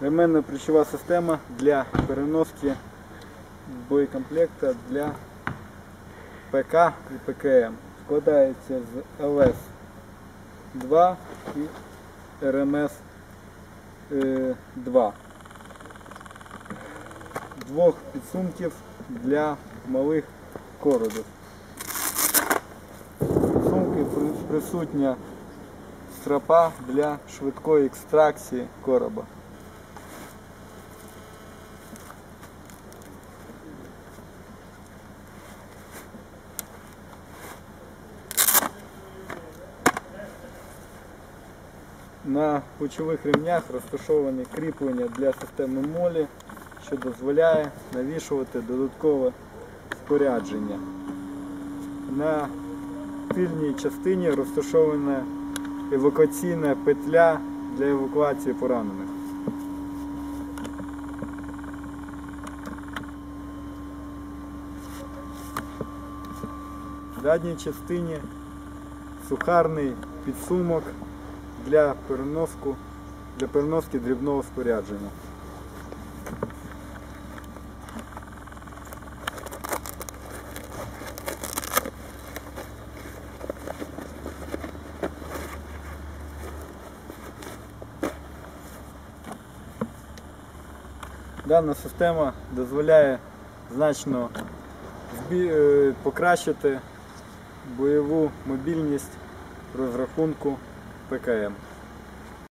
Ременна плечова система для переноски боєкомплекта для ПК і ПКМ. Складається з ЛС-2 і РМС-2. Двох підсумків для малих коробів. Сумки присутня стропа для швидкої екстракції короба. На плечових ремнях розташовані кріплення для системи молі, що дозволяє навішувати додаткове спорядження. На тильній частині розташована евакуаційна петля для евакуації поранених. В задній частині сухарний підсумок для переноску, для переноски дрібного спорядження. Дана система дозволяє значно е, покращити бойову мобільність розрахунку ПКМ.